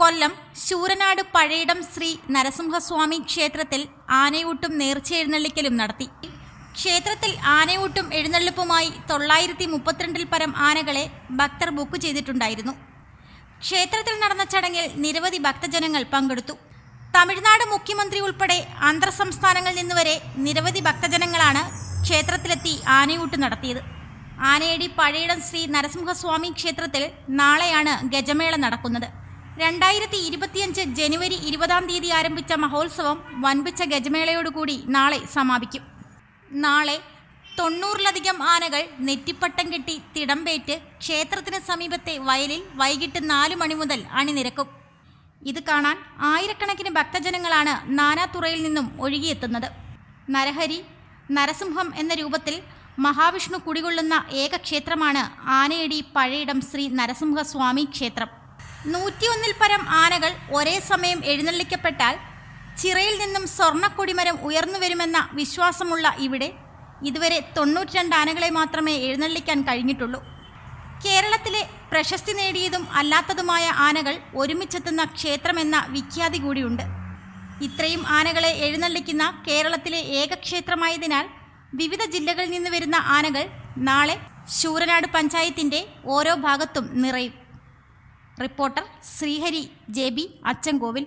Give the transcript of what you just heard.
കൊല്ലം ശൂരനാട് പഴയിടം ശ്രീ നരസിംഹസ്വാമി ക്ഷേത്രത്തിൽ ആനയൂട്ടും നേർച്ചെഴുന്നള്ളിക്കലും നടത്തി. ക്ഷേത്രത്തിൽ ആനയൂട്ടും എഴുന്നള്ളിപ്പുമായി തൊള്ളായിരത്തി മുപ്പത്തിരണ്ടിൽ പരം ആനകളെ ഭക്തർ ബുക്ക് ചെയ്തിട്ടുണ്ടായിരുന്നു. ക്ഷേത്രത്തിൽ നടന്ന ചടങ്ങിൽ നിരവധി ഭക്തജനങ്ങൾ പങ്കെടുത്തു. തമിഴ്നാട് മുഖ്യമന്ത്രി ഉൾപ്പെടെ അന്തർ സംസ്ഥാനങ്ങളിൽ നിന്നുവരെ നിരവധി ഭക്തജനങ്ങളാണ് ക്ഷേത്രത്തിലെത്തി ആനയൂട്ട് നടത്തിയത്. ആനയടി പഴയടം ശ്രീ നരസിംഹസ്വാമി ക്ഷേത്രത്തിൽ നാളെയാണ് ഗജമേള നടക്കുന്നത്. രണ്ടായിരത്തി ഇരുപത്തിയഞ്ച് ജനുവരി ഇരുപതാം തീയതി ആരംഭിച്ച മഹോത്സവം വൻപിച്ച ഗജമേളയോടുകൂടി നാളെ സമാപിക്കും. നാളെ തൊണ്ണൂറിലധികം ആനകൾ നെറ്റിപ്പട്ടം കെട്ടി തിടമ്പേറ്റ് ക്ഷേത്രത്തിന് സമീപത്തെ വയലിൽ വൈകിട്ട് നാലു മണി മുതൽ അണിനിരക്കും. ഇത് കാണാൻ ആയിരക്കണക്കിന് ഭക്തജനങ്ങളാണ് നാനാതുറയിൽ നിന്നും ഒഴുകിയെത്തുന്നത്. നരഹരി നരസിംഹം എന്ന രൂപത്തിൽ മഹാവിഷ്ണു കുടികൊള്ളുന്ന ഏക ക്ഷേത്രമാണ് ആനയടി പഴയിടം ശ്രീ നരസിംഹസ്വാമി ക്ഷേത്രം. നൂറ്റിയൊന്നിൽ പരം ആനകൾ ഒരേ സമയം എഴുന്നള്ളിക്കപ്പെട്ടാൽ ചിറയിൽ നിന്നും സ്വർണക്കൊടിമരം ഉയർന്നു വരുമെന്ന വിശ്വാസമുള്ള ഇവിടെ ഇതുവരെ തൊണ്ണൂറ്റിരണ്ട് ആനകളെ മാത്രമേ എഴുന്നള്ളിക്കാൻ കഴിഞ്ഞിട്ടുള്ളൂ. കേരളത്തിലെ പ്രശസ്തി നേടിയതും അല്ലാത്തതുമായ ആനകൾ ഒരുമിച്ചെത്തുന്ന ക്ഷേത്രമെന്ന വിഖ്യാതി കൂടിയുണ്ട്. ഇത്രയും ആനകളെ എഴുന്നള്ളിക്കുന്ന കേരളത്തിലെ ഏക ക്ഷേത്രമായതിനാൽ വിവിധ ജില്ലകളിൽ നിന്ന് വരുന്ന ആനകൾ നാളെ ശൂരനാട് പഞ്ചായത്തിന്റെ ഓരോ ഭാഗത്തും നിറയും. Reporter Srihari J B Achankovil.